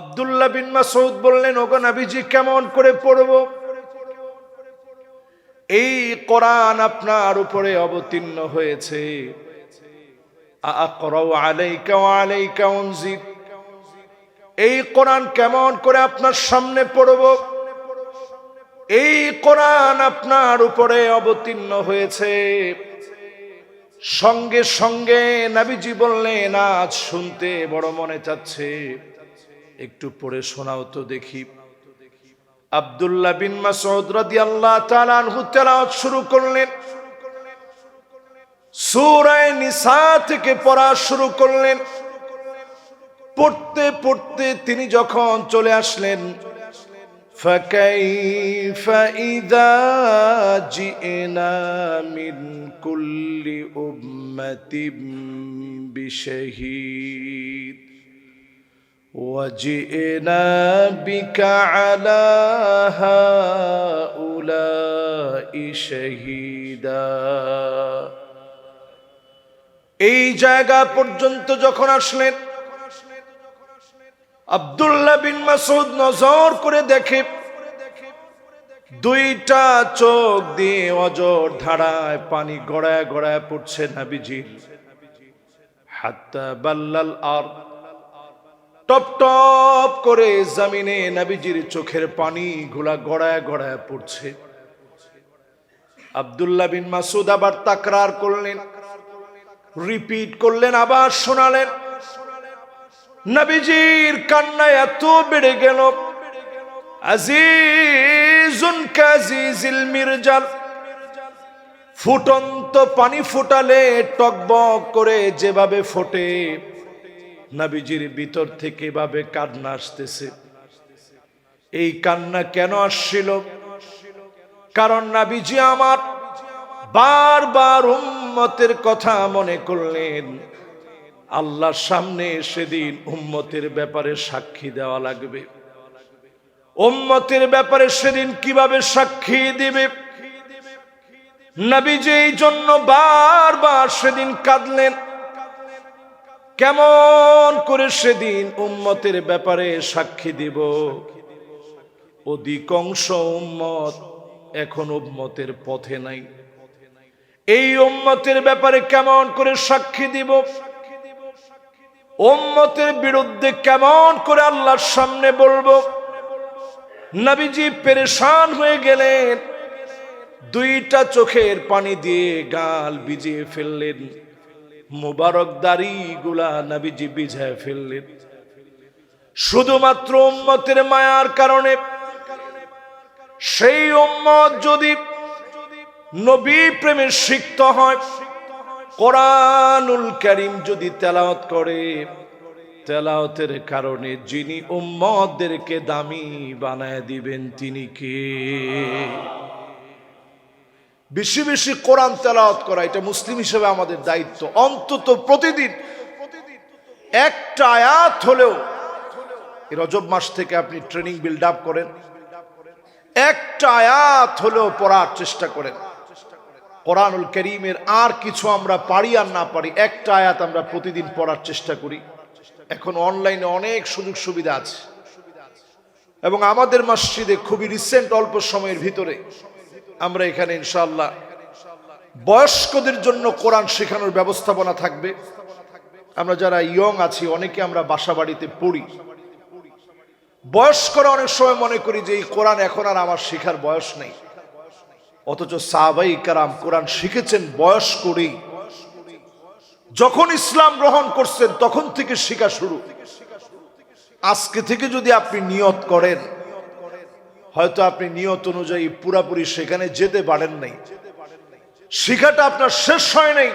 আব্দুল্লাহ বিন মাসউদ বললেন, ওগো নাবিজি, কেমন করে পড়ব? এই কোরআন আপনার উপরে অবতীর্ণ হয়েছে। এই কোরআন কেমন করে আপনার সামনে পড়ব? এই কোরআন আপনার উপরে অবতীর্ণ হয়েছে। সঙ্গে সঙ্গে নাবিজি বললেন, আজ শুনতে বড় মনে চাচ্ছে। একটু পড়ে শোনাও তো দেখি আব্দুল্লাহ বিন মাসউদ রাদিয়াল্লাহু তাআলা আনহু তেলাওয়াত শুরু করলেন সূরা নিসা থেকে পড়া শুরু করলেন পড়তে পড়তে তিনি যখন চলে আসলেন فكيف إذا جئنا من كل أمة بشهيد وجئنا بك على هؤلاء شهيدا এই জায়গা পর্যন্ত যখন আসলেন আব্দুল্লাহ বিন মাসুদ নজর করে দেখে দুইটা চোখ দিয়ে অজর ধারায় পানি গড়ায় গড়ায় পড়ছে নাবিজির হাত্তা বাল্লাল আর টপ টপ করে জামিনে নাবিজির চোখের পানি গুলা গড়ায় গড়ায় পড়ছে। আব্দুল্লাহ বিন মাসুদ আবার তাকরার করলেন, রিপিট করলেন, আবার শোনালেন। নবীজির কান্না এত বেড়ে গেল। আজিজুন কাজিজিল মির্জাল, ফুটন্ত পানি ফুটালে টকবক করে যেভাবে ফোটে। নবীজির ভিতর থেকে এভাবে কান্না আসতেছে। এই কান্না কেন আসছিল? কারণ নাবিজি আমার বারবার উম্মতের কথা মনে করলেন। আল্লাহর সামনে সেদিন উম্মতের ব্যাপারে সাক্ষী দেওয়া লাগবে। উম্মতের ব্যাপারে সেদিন কীভাবে সাক্ষী দিবে? নবীজি এই জন্য বারবার সেদিন কাঁদলেন। কেমন করে সেদিন উম্মতের ব্যাপারে সাক্ষী দিব? অধিকাংশ উম্মত এখন উম্মতের পথে নাই। এই উম্মতের ব্যাপারে কেমন করে সাক্ষী দিব? উম্মতের বিরুদ্ধে কেমন করে আল্লাহর সামনে বলব? নবীজি পেরেশান হয়ে গেলেন। দুইটা চোখের পানি দিয়ে গাল ভিজিয়ে ফেললেন। মুবারক দাড়ি গুলা নবীজি বিঝায় ফেললেন। শুধুমাত্র উম্মতের মায়ার কারণে, সেই উম্মত যদি নবী প্রেমে সিক্ত হয়, কোরআনুল করিম যদি তেলাওয়াত করে, তেলাওয়াতের কারণে যিনি উম্মতদেরকে দামি বানায় দিবেন তিনি কে? বেশি বেশি কোরআন তেলাওয়াত করা, এটা মুসলিম হিসেবে আমাদের দায়িত্ব। অন্তত প্রতিদিন একটা আয়াত হলেও রজব মাস থেকে আপনি ট্রেনিং বিল্ড আপ করেন, একটা আয়াত হলেও পড়ার চেষ্টা করেন। কোরআনুল করিমের আর কিছু আমরা পারি আর না পারি, একটা আয়াত আমরা প্রতিদিন পড়ার চেষ্টা করি। এখন অনলাইনে অনেক সুযোগ সুবিধা আছে। এবং আমাদের মসজিদে খুবই রিসেন্ট অল্প সময়ের ভিতরে আমরা এখানে ইনশাল্লাহ বয়স্কদের জন্য কোরআন শেখানোর ব্যবস্থাপনা থাকবে। আমরা যারা ইয়ং আছি, অনেকে আমরা বাসা বাড়িতে পড়ি। বয়স্করা অনেক সময় মনে করি যে, এই কোরআন এখন আর আমার শেখার বয়স নেই। অথচ সাহাবাই কারাম কোরআন শিখেছেন বয়স করেই যখন ইসলাম গ্রহণ করছেন, তখন থেকে শেখা শুরু। আজকে থেকে যদি আপনি নিয়ত করেন হয়তো আপনি নিয়ত অনুযায়ী পুরাপুরি সেখানে যেতে পারেন নাই। শিখাটা আপনার শেষ হয় নাই।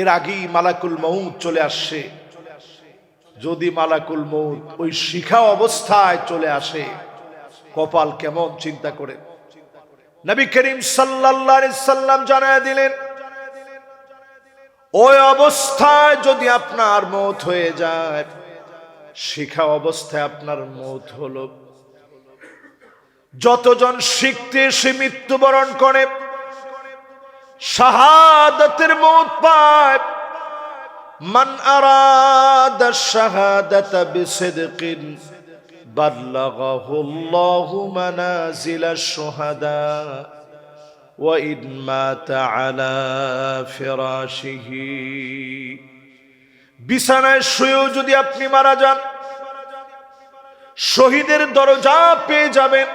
এর আগেই মালাকুল মৌত চলে আসছে যদি মালাকুল মৌত ওই শিখা অবস্থায় চলে আসে, কপাল কেমন চিন্তা করে। নবী করিম সাল্লাম জানায় দিলেন, ওই অবস্থায় যদি আপনার মত হয়ে যায়, শিখা অবস্থায় আপনার মত হলো যতজন শিখতে সে মৃত্যুবরণ করে, শাহাদাতের মত পায়। মান মাতা বিছানায় শুয়েও যদি আপনি মারা যান, শহীদের দরজা পেয়ে যাবেন।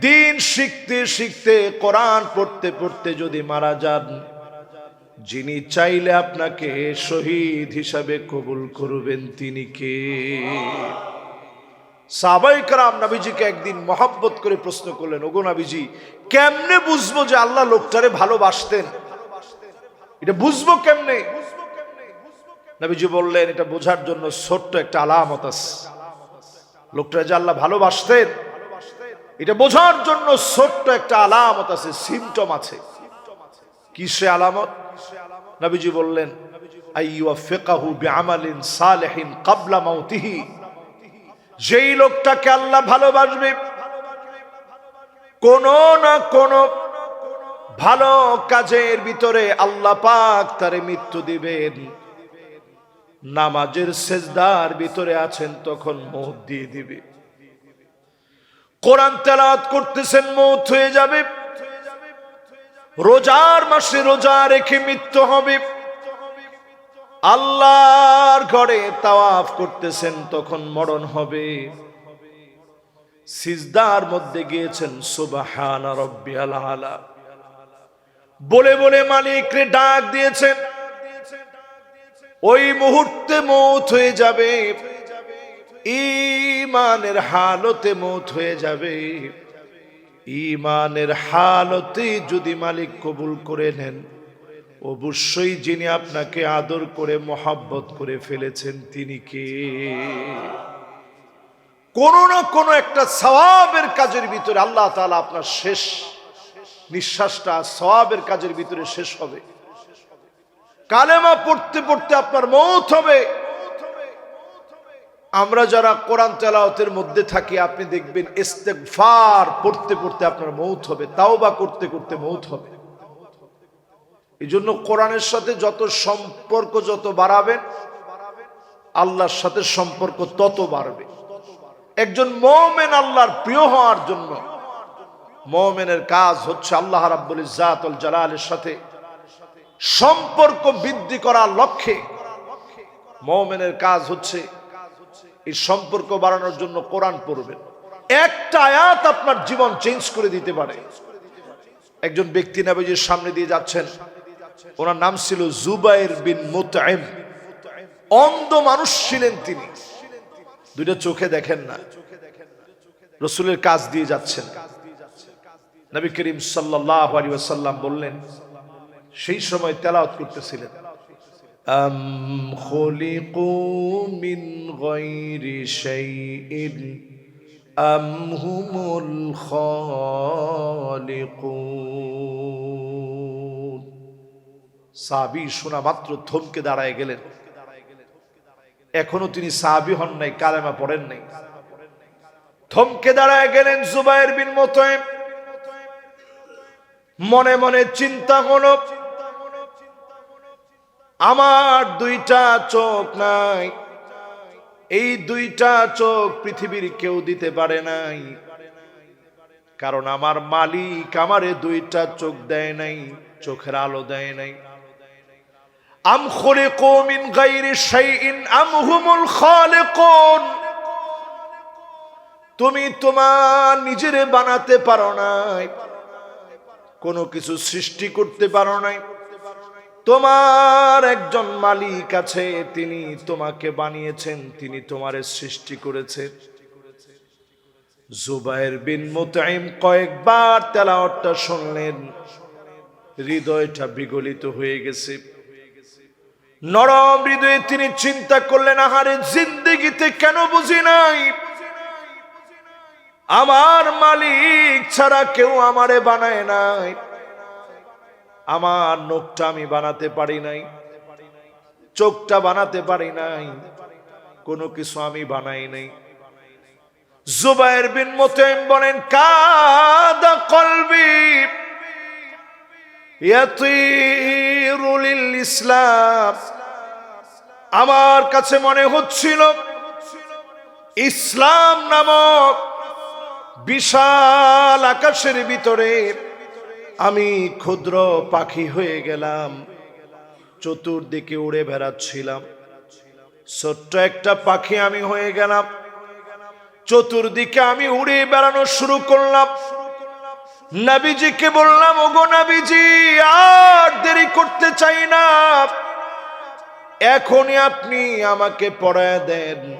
দিন শিখতে শিখতে, কোরআন পড়তে পড়তে যদি মারা যান, যিনি চাইলে আপনাকে শহীদ হিসাবে কবুল করবেন, তিনি কে? সাবাই কারাম নাবিজিকে একদিন মহাব্বত করে প্রশ্ন করলেন, ওগো নাবিজি, কেমনে বুঝব যে আল্লাহ লোকটারে ভালোবাসতেন? এটা বুঝব কেমনে? নবীজি বললেন, এটা বোঝার জন্য ছোট্ট একটা আলামত আছে। লোকটা যে আল্লাহ ভালোবাসতেন এটা বোঝার জন্য ছোট্ট একটা আলামত আছে সিমটম আছে। কি সে আলামত? নবীজি বললেন যেই লোকটাকে আল্লাহ ভালোবাসবে, কোন না কোন ভালো কাজের ভিতরে আল্লাহ পাক তারে মৃত্যু দিবেন। নামাজের সেজদার ভিতরে আছেন, তখন মৌত দিয়ে দিবে। কোরআন তেলাওয়াত করতেছেন, মৌত হয়ে যাবে। রোজার মাসে রোজা রেখে মৃত্যু হবে। আল্লাহর ঘরে তাওয়াফ করতেছেন, তখন মরণ হবে। সিজদার মধ্যে গিয়েছেন, সুবাহান রব্বি আলা। বলে বলে মালিক রে ডাক দিয়েছেন, ওই মুহূর্তে মৌত হয়ে যাবে। ইমানের হালতে মৌত হয়ে যাবে। ইমানের হালতে যদি মালিক কবুল করে নেন, অবশ্যই যিনি আপনাকে আদর করে, মহাব্বত করে ফেলেছেন তিনি কে? কোন না কোন একটা সওয়াবের কাজের ভিতরে আল্লাহ তালা আপনার শেষ নিঃশ্বাসটা সওয়াবের কাজের ভিতরে শেষ হবে। কালেমা পড়তে পড়তে আপনার মৌত হবে। আমরা যারা কোরআন তেলাওয়াতের মধ্যে থাকি, আপনি দেখবেন ইস্তেগফার পড়তে পড়তে আপনার মৌত হবে তাও বা করতে করতে মৌত হবে। এই জন্য কোরআনের সাথে যত সম্পর্ক যত বাড়াবেন, আল্লাহর সাথে সম্পর্ক তত বাড়বে। একজন মোমেন আল্লাহর প্রিয় হওয়ার জন্য মোমেনের কাজ হচ্ছে আল্লাহ রাব্বুল ইজ্জাতুল জালালের সাথে সম্পর্ক বৃদ্ধি করার লক্ষ্যে। মোমেনের কাজ হচ্ছে এই সম্পর্ক বাড়ানোর জন্য কোরআন পড়বেন। একটা আয়াত আপনার জীবন চেঞ্জ করে দিতে পারে। একজন ব্যক্তি নাবিজির সামনে দিয়ে যাচ্ছেন। ওনার নাম ছিল জুবাইর বিন মুতাইম অন্ধ মানুষ ছিলেন তিনি। দুইটা চোখে দেখেন না। রসুলের কাজ দিয়ে যাচ্ছেন। নবী করিম সাল্লাহ আলী ওয়াসাল্লাম বললেন, সেই সময় তেলাওয়াত করতেছিলেন। أم خلقوا من غير شيء أم هم الخالقون সাবি শোনা মাত্র থমকে দাঁড়ায় গেলেন এখনো তিনি সাবি হন নাই কালেমা পড়েন নাই থমকে দাঁড়ায় গেলেন জুবাইর বিন মোতয়েম মনে মনে চিন্তা হলো আমার দুইটা চোখ নাই। এই দুইটা চোখ পৃথিবীর কেউ দিতে পারে নাই। কারণ আমার মালিক আমারে দুইটা চোখ দেয় নাই, চোখের আলো দেয় নাই। আম খুলিকু মিন গায়রি শাইইন, আম হুমুল খালিকুন। তুমি তোমার নিজেরে বানাতে পারো নাই, কোনো কিছু সৃষ্টি করতে পারো নাই। তোমার একজন মালিক আছে, তিনি তোমাকে বানিয়েছেন, তিনি তোমারে সৃষ্টি করেছেন জুবাইর বিন মুতাইম কয়েকবার তেলাওয়াতটা শুনলেন, হৃদয়টা বিগলিত হয়ে গেছে। নরম হৃদয়ে তিনি চিন্তা করলেন, আহারে জিন্দেগিতে কেন বুঝি নাই? আমার মালিক ছাড়া কেউ আমারে বানায় নাই। আমার নখটা আমি বানাতে পারি নাই, চোখটা বানাতে পারি নাই, কোনো কিছু আমি বানাই নাই। জুবাইর বিন মোতেম বলেন, কাদা কলবি ইসলাম। আমার কাছে মনে হচ্ছিল, ইসলাম নামক বিশাল আকাশের ভিতরে আমি ক্ষুদ্র পাখি হয়ে গেলাম। চতুর্দিকে উড়ে বেড়াচ্ছিলাম। ছোট্ট একটা পাখি আমি হয়ে গেলাম। চতুর্দিকে আমি উড়ে বেড়ানো শুরু করলাম। নাবিজিকে বললাম, ওগো নাবিজি, আর দেরি করতে চাই না। এখনই আপনি আমাকে পড়ায় দেন।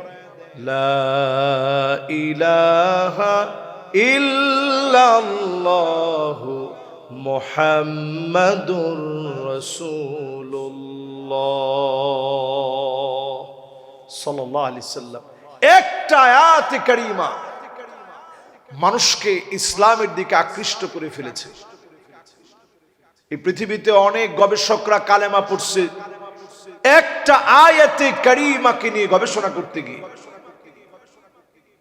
লা ইলাহা ইল্লাল্লাহু মুহাম্মাদুর রাসূলুল্লাহ। সাল্লাল্লাহু আলাইহি সাল্লাম। একটা আয়াতে কারিমা মানুষকে ইসলামের দিকে আকৃষ্ট করে ফেলেছে। এই পৃথিবীতে অনেক গবেষকরা কালেমা পড়ছে। একটা আয়াতে কারিমাকে নিয়ে গবেষণা করতে গিয়ে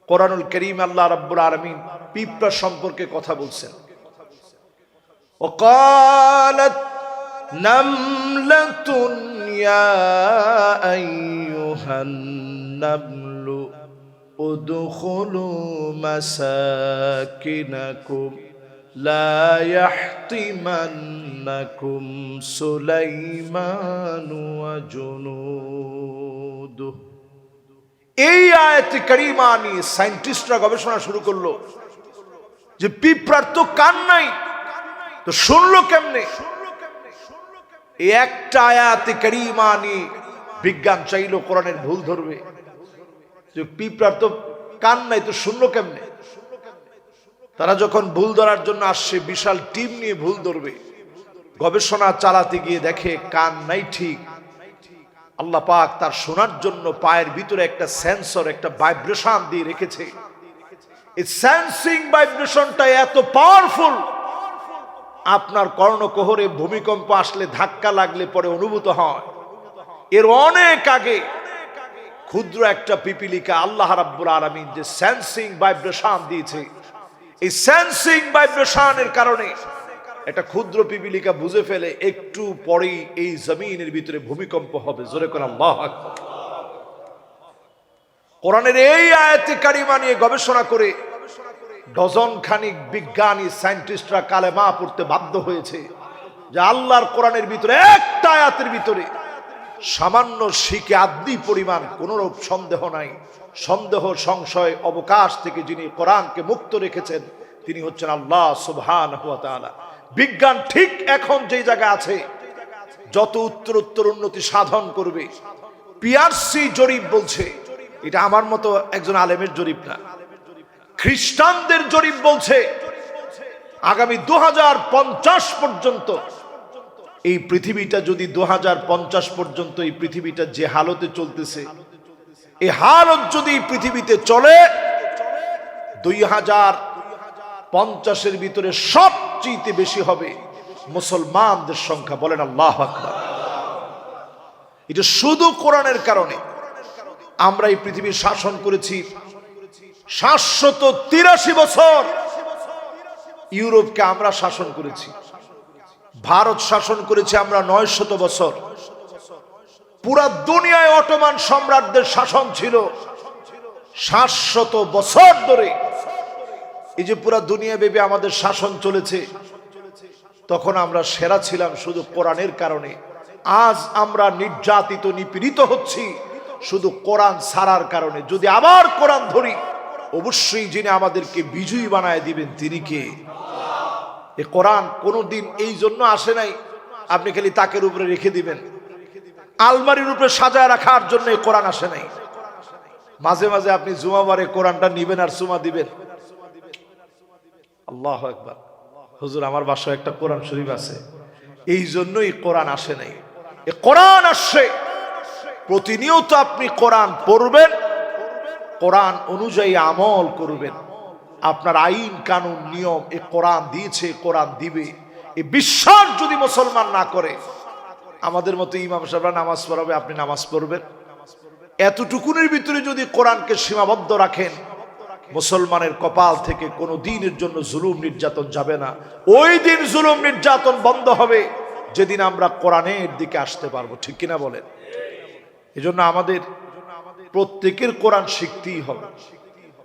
কোরআনুল করিম আল্লাহ রাব্বুল আলামিন পিঁপড়া সম্পর্কে কথা বলছেন। وقالت نملة يا أيها النمل ادخلوا مساكنكم لا يحطمنكم سليمان وجنوده এই আয়াতে কারিমা নিয়ে সায়েন্টিস্টরা গবেষণা শুরু করলো যে পিঁপড়ার তো কান নাই তো শুনলো কেমনে? একটা আয়াতে কারিমা নিয়ে বিজ্ঞান চাইলো, কোরআনের ভুল ধরবে। যে তো কান নাই, তো শুনলো কেমনে? তারা যখন ভুল ধরার জন্য আসছে, বিশাল টিম নিয়ে ভুল ধরবে। গবেষণা চালাতে গিয়ে দেখে কান নাই ঠিক। আল্লাহ পাক তার শোনার জন্য পায়ের ভিতরে একটা সেন্সর একটা ভাইব্রেশন দিয়ে রেখেছে। এই সেন্সিং ভাইব্রেশনটা এত পাওয়ারফুল আপনার কর্ণকোহরে ভূমিকম্প আসলে ধাক্কা লাগলে পরে অনুভূত হয়। এর অনেক আগে ক্ষুদ্র একটা পিপিলিকা আল্লাহ রাব্বুল আলামিন যে সেন্সিং ভাইব্রেশন দিয়েছে। এই সেন্সিং ভাইব্রেশনের কারণে একটা ক্ষুদ্র পিপিলিকা বুঝে ফেলে একটু পরেই এই জমিনের ভিতরে ভূমিকম্প হবে। জোরে করে আল্লাহ। কোরআনের এই আয়াতে কারিমা নিয়ে গবেষণা করে ডজন খানিক বিজ্ঞানী সায়েন্টিস্টরা কালেমা পড়তে বাধ্য হয়েছে যে আল্লাহর কোরআনের ভিতরে একটা আয়াতের ভিতরে সামান্য শিখে আদ্যি পরিমাণ কোনরূপ সন্দেহ নাই। সন্দেহ, সংশয়, অবকাশ থেকে যিনি কোরআনকে মুক্ত রেখেছেন, তিনি হচ্ছেন আল্লাহ সুবহান বিজ্ঞান ঠিক এখন যেই জায়গায় আছে, যত উত্তর উত্তর উন্নতি সাধন করবে। পিআরসি জরিপ বলছে, এটা আমার মতো একজন আলেমের জরিপ না। খ্রিস্টানদের জরিপ বলছে, আগামী দুহাজার পঞ্চাশ পর্যন্ত এই পৃথিবীটা যদি দুহাজার পঞ্চাশ পর্যন্ত এই পৃথিবীটা যে হালতে চলতেছে এই হালত যদি পৃথিবীতে চলে দুই হাজার পঞ্চাশের ভিতরে সবচেয়ে বেশি হবে মুসলমানদের সংখ্যা। বলেন আল্লাহ এটা শুধু কোরআনের কারণে আমরা এই পৃথিবীর শাসন করেছি সাতশত তিরাশি বছর ইউরোপকে আমরা শাসন করেছি। ভারত শাসন করেছে আমরা নয় শত বছর। পুরা দুনিয়ায় অটোমান সম্রাটদের শাসন ছিল। সাতশত বছর ধরে এই যে পুরা দুনিয়া বেবি আমাদের শাসন চলেছে, তখন আমরা সেরা ছিলাম শুধু কোরআনের কারণে। আজ আমরা নির্যাতিত, নিপীড়িত হচ্ছি শুধু কোরআন সারার কারণে। যদি আবার কোরআন ধরি অবশ্যই যিনি আমাদেরকে বিজয়ী বানায় দিবেন, তিনি কে? এ কোরআন কোনোদিন এই জন্য আসে নাই, আপনি খালি তাকের উপরে রেখে দিবেন। আলমারির উপরে সাজায় রাখার জন্য এই কোরআন আসে নাই। মাঝে মাঝে আপনি জুমাবারে কোরআনটা নিবেন আর সুমা দিবেন। আল্লাহ একবার হুজুর, আমার বাসায় একটা কোরআন শরীফ আছে। এই জন্যই কোরআন আসে নাই। এ কোরআন আসছে। প্রতিনিয়ত আপনি কোরআন পড়বেন কোরআন অনুযায়ী আমল করবেন। আপনার আইন, কানুন, নিয়ম এ কোরআন দিয়েছে কোরআন দিবে। এ বিশ্বাস যদি মুসলমান না করে, আমাদের মতো ইমাম সাহেবরা নামাজ পড়াবে, আপনি নামাজ পড়বেন। এতটুকুনের ভিতরে যদি কোরআনকে সীমাবদ্ধ রাখেন, মুসলমানের কপাল থেকে কোনো দিনের জন্য জুলুম নির্যাতন যাবে না। ওই দিন জুলুম নির্যাতন বন্ধ হবে, যেদিন আমরা কোরআনের দিকে আসতে পারব। ঠিক কিনা বলেন? এজন্য আমাদের প্রত্যেকের কোরআন শিখতেই হবে।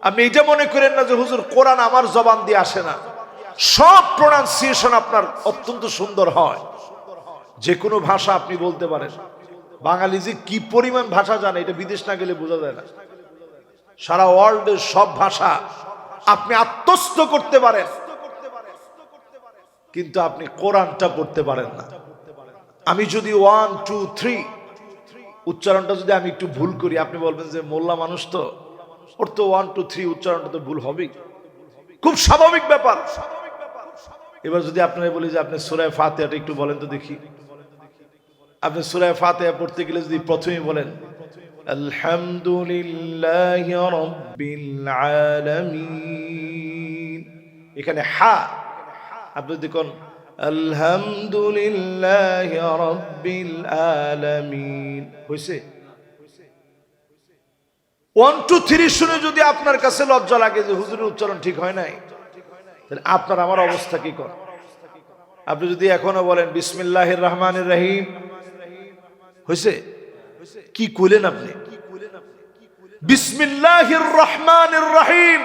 আপনি এটা মনে করেন না যে, হুজুর, কোরআন আমার জবান দিয়ে আসে না। সব প্রোনাউন্সিয়েশন আপনার অত্যন্ত সুন্দর হয়। যে কোনো ভাষা আপনি বলতে পারেন। বাঙালি যে কি পরিমাণ ভাষা জানে, এটা বিদেশ না গেলে বোঝা যায় না। সারা ওয়ার্ল্ডের সব ভাষা আপনি আত্মস্থ করতে পারেন। কিন্তু আপনি কোরআনটা করতে পারেন না। আমি যদি ওয়ান টু থ্রি উচ্চারণটা যদি আমি একটু ভুল করি, আপনি বলবেন যে মোল্লা মানুষ তো? ওর তো ওয়ান টু থ্রি উচ্চারণটা তো ভুল হবেই। খুব স্বাভাবিক ব্যাপার। এবার যদি আপনারা বলি যে আপনি সুরায় ফাতেহাটা একটু বলেন তো দেখি। আপনি সুরায় ফাতেহা পড়তে গেলে যদি প্রথমেই বলেন, আলহামদুলিল্লাহ রব্বিল আলামিন। এখানে হা, আপনি যদি দেখুন আলহামদুলিল্লাহ রব্বিল আলামিন। হয়েছে ওয়ান টু থ্রি শুনে যদি আপনার কাছে লজ্জা লাগে যে হুজুরের উচ্চারণ ঠিক হয় নাই, তাহলে আপনার আমার অবস্থা কি কর? আপনি যদি এখনও বলেন, বিসমিল্লাহির রহমানির রহিম হয়েছে কি কইলেন আপনি? বিসমিল্লাহির রহমান রহিম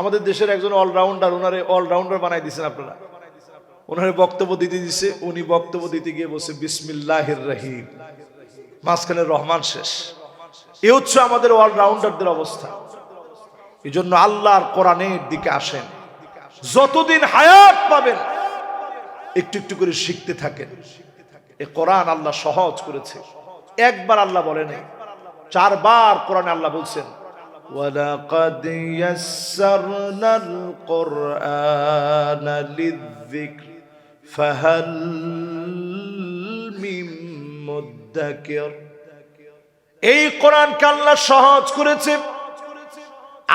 আমাদের দেশের একজন অলরাউন্ডার ওনারে অলরাউন্ডার বানাই দিয়েছেন আপনারা। ওনারে বক্তব্য দিতে দিছে, উনি বক্তব্য দিতে গিয়ে বলছে, বিসমিল্লাহির রহিম। মাঝখানে রহমান শেষ। এ হচ্ছে আমাদের অলরাউন্ডারদের অবস্থা। এই জন্য আল্লাহর কোরআনের দিকে আসেন। যতদিন হায়াত পাবেন, একটু একটু করে শিখতে থাকেন। এ কোরআন আল্লাহ সহজ করেছে। একবার আল্লাহ বলে নাই, চারবার কোরআনে আল্লাহ বলছেন, ওয়ালাকাদ ইয়াসসারনাল কোরআন লিযিকর فهل من مدكر এই কোরআনকে আল্লাহ সহজ করেছে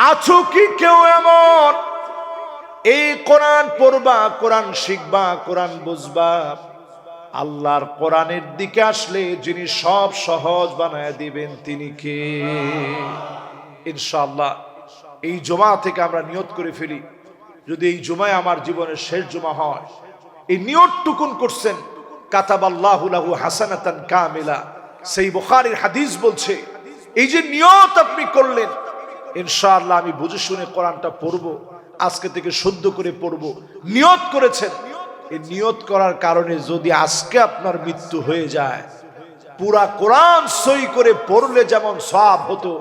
আছো কি কেউ এমন এই কোরআন পড়বা কোরআন শিখবা কোরআন বুঝবা আল্লাহর কোরআনের দিকে আসলে যিনি সব সহজ বানায় দিবেন তিনি কে ইনশাআল্লাহ এই জমা থেকে আমরা নিয়ত করে ফেলি যদি এই জমায় আমার জীবনের শেষ জমা হয় এই নিয়তটুকুন করছেন কাতাব আল্লাহ হাসানাতান কামিলা। সেই বুখারীর হাদিস বলছে, এই যে নিয়ত আপনি করলেন, ইনশাআল্লাহ আমি বুঝে শুনে কোরআনটা পড়ব, আজকে থেকে শুদ্ধ করে পড়ব। নিয়ত করেছেন, এই নিয়ত করার কারণে যদি আজকে আপনার মৃত্যু হয়ে যায়, পুরা কোরআন সই করে পড়লে যেমন সব হতো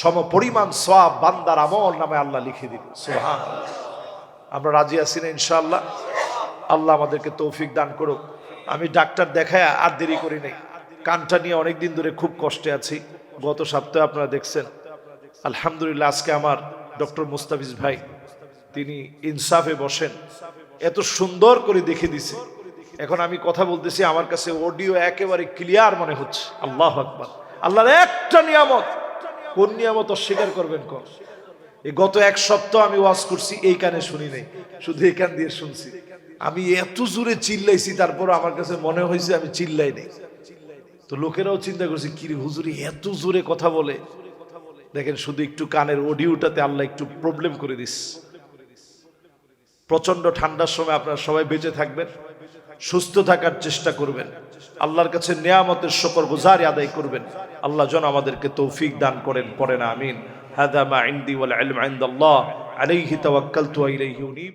সম পরিমাণ সব বান্দার আমল নামে আল্লাহ লিখে দিবে। সোহান আমরা রাজি আছি না ইনশাআল্লাহ? আল্লাহ আমাদেরকে তৌফিক দান করুক। আমি ডাক্তার দেখায় আর দেরি করি নাই। কানটা নিয়ে অনেক দিন ধরে খুব কষ্টে আছি। গত সপ্তাহে আপনারা দেখছেন। আলহামদুলিল্লাহ, আজকে আমার ডক্টর মুস্তাফিজ ভাই, তিনি ইনসাফে বসেন। এত সুন্দর করে দেখে দিছে। এখন আমি কথা বলতেছি, আমার কাছে অডিও একেবারে ক্লিয়ার মনে হচ্ছে। আল্লাহ আকবার। আল্লাহর একটা নিয়ামত। কোন নিয়ামত অস্বীকার করবেন কর গত এক সপ্তাহ আমি ওয়াজ করছি, এই কানে শুনি নাই। শুধু এই কান দিয়ে শুনছি। আমি এত জোরে চিল্লাইছি তারপর আমার কাছে মনে হয়েছে আমি চিল্লাই নেই। তো লোকেরাও চিন্তা করছে কি হুজুরি এত জোরে কথা বলে। দেখেন, শুধু একটু কানের অডিওটাতে আল্লাহ একটু প্রবলেম করে দিস। প্রচণ্ড ঠান্ডার সময় আপনারা সবাই বেঁচে থাকবেন, সুস্থ থাকার চেষ্টা করবেন। আল্লাহর কাছে নেয়ামতের শকর গুজারি আদায় করবেন। আল্লাহ যেন আমাদেরকে তৌফিক দান করেন, পড়েন, আমিন। هذا ما عندي والعلم عند الله. عليه توكلت وإليه أنيب.